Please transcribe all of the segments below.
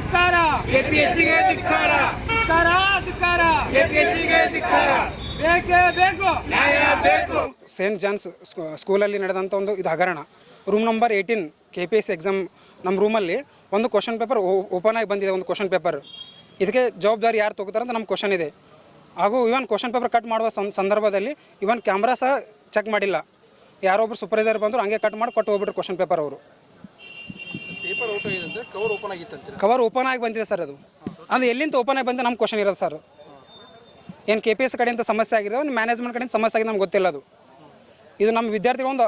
ಧಿಕ್ಕಾರ. ಕೆಪಿಎಸ್ಸಿಗೆ ಧಿಕ್ಕಾರ. ಧಿಕ್ಕಾರ ಧಿಕ್ಕಾರ. ಕೆಪಿಎಸ್ಸಿಗೆ ಧಿಕ್ಕಾರ. ಬೇಕೇ ಬೇಕು. ನ್ಯಾಯ ಬೇಕು. ಸೇಂಟ್ ಜಾನ್ಸ್ ಸ್ಕೂ- ಸ್ಕೂಲಲ್ಲಿ ನಡೆದಂಥ ಒಂದು ಇದು ಹಗರಣ. Room number eighteen K P S exam ನಮ್ಮ ರೂಮಲ್ಲಿ ಒಂದು ಕ್ವಶನ್ ಪೇಪರ್ ಓಪನ್ ಆಗಿ ಬಂದಿದೆ ಒಂದು ಕ್ವಶನ್ ಪೇಪರ್. ಇದಕ್ಕೆ ಜವಾಬ್ದಾರಿ ಯಾರು ತೊಗೋತಾರೆ ಅಂತ ನಮ್ಮ ಕ್ವಶನ್ ಇದೆ. ಹಾಗೂ ಇವನ್ ಕ್ವಶನ್ ಪೇಪರ್ ಕಟ್ ಮಾಡುವ ಸಂ- ಸಂದರ್ಭದಲ್ಲಿ ಇವನ್ ಕ್ಯಾಮ್ರಾ ಸಹ ಚೆಕ್ ಮಾಡಿಲ್ಲ. ಯಾರೊಬ್ಬರು ಸೂಪರ್ವೈಸರ್ ಬಂದರು ಹಂಗೆ ಕಟ್ ಮಾಡಿ ಕೊಟ್ಟು ಹೋಗ್ಬಿಟ್ರು ಕ್ವಶನ್ ಪೇಪರ್ ಅವರು ಪೇಪರ್ ಔಟ್ ಆಗಿದೆ ಅಂದ್ರೆ ಕವರ್ ಓಪನ್ ಆಗಿತ್ತಂತೀರ ಕವರ್ ಓಪನ್ ಆಗಿ ಬಂದಿದೆ ಸರ್ ಅದು. ಅದು ಎಲ್ಲಿಂದ ಓಪನ್ ಆಗಿ ಬಂದಿದೆ ನಮ್ಮ ಕ್ವಶನ್ ಇರೋದು ಸರ್ ಏನು ಕೆ ಪಿ ಎಸ್ ಕಡೆಯಿಂದ ಸಮಸ್ಯೆ ಆಗಿದೆ ಒಂದು ಮ್ಯಾನೇಜ್ಮೆಂಟ್ ಕಡೆಯಿಂದ ಸಮಸ್ಯೆ ಆಗಿದೆ ನಮ್ಗೆ ಗೊತ್ತಿಲ್ಲ ಅದು. ಇದು ನಮ್ಮ ವಿದ್ಯಾರ್ಥಿಗಳ ಒಂದು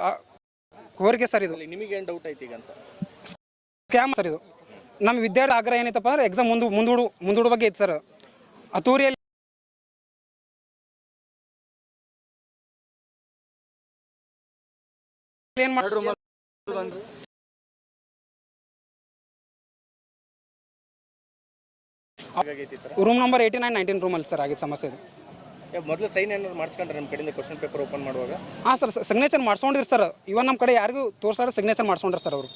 ಕೋರಿಕೆ ಸರ್ ಇದು. ನಿಮಗೆ ಏನು ಡೌಟ್ ಐತಿ ಈಗ ಅಂತ? ಸ್ಕ್ಯಾಮ್ ಸರ್ ಇದು. ನಮ್ಮ ವಿದ್ಯಾರ್ಥಿ ಆಗ್ರಹ ಏನೈತಪ್ಪ ಅಂದ್ರೆ ಎಕ್ಸಾಮ್ ಮುಂದು ಮುಂದೂಡು ಮುಂದೂಡು ಬಗ್ಗೆ ಐತೆ ಸರ್ ಅತೂರಿಯಲ್ಲಿ ಏನು ಮಾಡಿ room number eighty nine nineteen ರೂಮಲ್ಲಿ ಸರ್ ಆಗಿದ್ದು ಸಮಸ್ಯೆ ಇದು. ಮೊದಲು ಸೈನ್ ಏನಾದ್ರು ಮಾಡಿಸ್ಕೊಂಡ್ರೆ ನಮ್ಮ ಕಡೆಯಿಂದ ಕ್ವಶನ್ ಪೇಪರ್ ಓಪನ್ ಮಾಡುವಾಗ? ಹಾಂ ಸರ್ ಸಿಗ್ನೇಚರ್ ಮಾಡ್ಸ್ಕೊಂಡಿರಿ ಸರ್ ಇವನ್ ನಮ್ಮ ಕಡೆ ಯಾರಿಗೂ ತೋರ್ಸಾರ ಸಿಗ್ನೇಚರ್ ಮಾಡ್ಸ್ಕೊಂಡ್ರಿ ಸರ್ ಅವರು.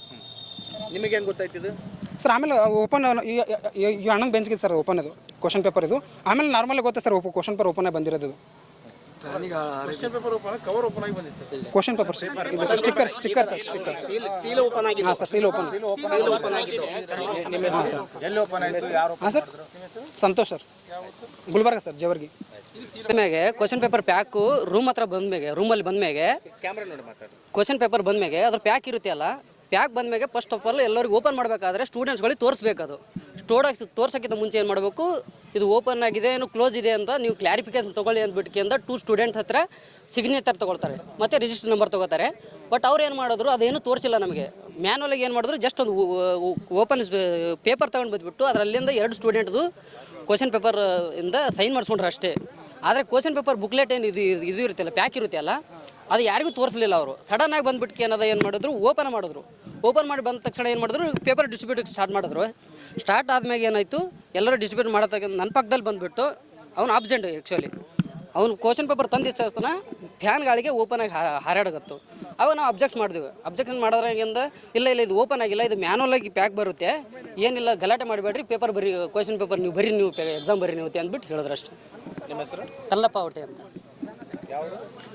ನಿಮಗೆ ಹೆಂಗೆ ಗೊತ್ತಾಯ್ತಿದ್ದು ಸರ್ ಆಮೇಲೆ ಓಪನ್ ಈ ಅಣ್ಣನ ಬೆಂಚ್ಗಿದೆ ಸರ್ ಓಪನ್ ಅದು ಕ್ವಶನ್ ಪೇಪರ್ ಇದು. ಆಮೇಲೆ ನಾರ್ಮಲ್ ಗೊತ್ತೆ ಸರ್ ಕ್ವಶನ್ ಪೇಪರ್ ಓಪನ್ ಆಗಿ ಬಂದಿರೋದು ಇದು question paper open cover open ಆಗಿ ಬಂದಿತ್ತು. ಕ್ವಶನ್ ಪೇಪರ್ ಇದು sticker sticker sir sticker seal open ಆಗಿದೆ. ಹಾಂ ಸರ್ ಸೀಲ್ ಓಪನ್ ಹಾಂ ಸರ್ ಎಲ್ಲಿ ಓಪನ್ ಆಯ್ತು? ಯಾರು ಹಾಂ sir Santosh sir Gulbarga sir Jewargi. ಮೇಲೆ ಕ್ವಶನ್ ಪೇಪರ್ ಪ್ಯಾಕು ರೂಮ್ ಹತ್ರ ಬಂದ್ಮೇಗೆ ರೂಮಲ್ಲಿ ಬಂದ್ಮೇಗೆ ಕ್ಯಾಮ್ರಾ ನೋಡಿ ಮಾತಾಡಿ. ಕ್ವಶನ್ ಪೇಪರ್ ಬಂದ್ಮೇಗೆ ಅದ್ರ ಪ್ಯಾಕ್ ಇರುತ್ತೆ ಅಲ್ಲ? ಪ್ಯಾಕ್ ಬಂದ್ಮೇಗೆ ಫಸ್ಟ್ ಆಫ್ ಆಲ್ ಎಲ್ಲರಿಗೂ ಓಪನ್ ಮಾಡಬೇಕಾದ್ರೆ ಸ್ಟೂಡೆಂಟ್ಸ್ಗಳಿಗೆ ತೋರಿಸ್ಬೇಕು ಅದು ಸ್ಟೋಡಾಕ್ಸ್ ತೋರ್ಸೋಕ್ಕಿಂತ ಮುಂಚೆ ಏನು ಮಾಡಬೇಕು? ಇದು ಓಪನ್ ಆಗಿದೆ, ಏನು ಕ್ಲೋಸ್ ಇದೆ ಅಂತ ನೀವು ಕ್ಲಾರಿಫಿಕೇಶನ್ ತೊಗೊಳ್ಳಿ ಅಂದ್ಬಿಟ್ಟು ಟೂ ಸ್ಟೂಡೆಂಟ್ ಹತ್ರ ಸಿಗ್ನೇಚರ್ ತೊಗೊಳ್ತಾರೆ. ಮತ್ತು ರಿಜಿಸ್ಟರ್ ನಂಬರ್ ತೊಗೋತಾರೆ ಬಟ್ ಅವ್ರು ಏನು ಮಾಡಿದ್ರು, ಅದೇನು ತೋರಿಸಿಲ್ಲ ನಮಗೆ. ಮ್ಯಾನುವಲಾಗಿ ಏನು ಮಾಡಿದ್ರು ಜಸ್ಟ್ ಒಂದು ಓಪನ್ ಪೇಪರ್ ತೊಗೊಂಡು ಬಂದ್ಬಿಟ್ಟು ಅದರಲ್ಲಿಂದ ಎರಡು ಸ್ಟೂಡೆಂಟ್ದು ಕ್ವಶನ್ ಪೇಪರ್ ಇಂದ ಸೈನ್ ಮಾಡಿಸ್ಕೊಂಡ್ರೆ ಅಷ್ಟೇ. ಆದರೆ ಕ್ವಶನ್ ಪೇಪರ್ ಬುಕ್ಲೆಟ್ ಏನು ಇದು ಇದು ಇರುತ್ತಲ್ಲ ಪ್ಯಾಕ್ ಇರುತ್ತೆ ಅಲ್ಲ? ಅದು ಯಾರಿಗೂ ತೋರಿಸಲಿಲ್ಲ ಅವರು. ಸಡನ್ ಆಗಿ ಬಂದ್ಬಿಟ್ಟು ಏನದ ಏನು ಮಾಡಿದ್ರು? ಓಪನ್ ಮಾಡಿದ್ರು. ಓಪನ್ ಮಾಡಿ ಬಂದ ತಕ್ಷಣ ಏನು ಮಾಡಿದ್ರು? ಪೇಪರ್ ಡಿಸ್ಟ್ರಿಬ್ಯೂಟಿಗೆ ಸ್ಟಾರ್ಟ್ ಮಾಡಿದ್ರು. ಸ್ಟಾರ್ಟ್ ಆದ್ಮೇಲೆ ಏನಾಯಿತು? ಎಲ್ಲರೂ ಡಿಸ್ಟ್ರಿಬ್ಯೂಟ್ ಮಾಡತಕ್ಕ ನನ್ನ ಪಕ್ಕದಲ್ಲಿ ಬಂದುಬಿಟ್ಟು ಅವ್ನು ಆಬ್ಸೆಂಟ್ ಆ್ಯಕ್ಚುಲಿ ಅವ್ನು ಕ್ವಶನ್ ಪೇಪರ್ ತಂದಿಸ್ತನ ಫ್ಯಾನ್ ಗಾಳಿಗೆ ಓಪನ್ ಆಗಿ ಹಾರಾಡಗತ್ತು ಅವಾಗ ನಾವು ಅಬ್ಜೆಕ್ಟ್ಸ್ ಮಾಡಿದ್ವಿ. ಅಬ್ಜೆಕ್ಷನ್ ಮಾಡೋದ್ರಾಗಿಂದ ಇಲ್ಲ ಇಲ್ಲ ಇದು ಓಪನ್ ಆಗಿಲ್ಲ ಇದು ಮ್ಯಾನುವಲ್ ಆಗಿ ಪ್ಯಾಕ್ ಬರುತ್ತೆ. ಏನಿಲ್ಲ ಗಲಾಟೆ ಮಾಡಬೇಡ್ರಿ ಪೇಪರ್ ಬರಿ ಕ್ವಶನ್ ಪೇಪರ್ ನೀವು ಬರೀ ನೀವು ಎಕ್ಸಾಮ್ ಬರೀ ನೀವು ಅಂದ್ಬಿಟ್ಟು ಹೇಳಿದ್ರಷ್ಟೇ ನಿಮ್ಮ ಹೆಸರು? ಕಲ್ಲಪ್ಪ ಅವಟೆ ಅಂತ.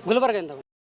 ಗುಲ್ಬರ್ಗಿಂದ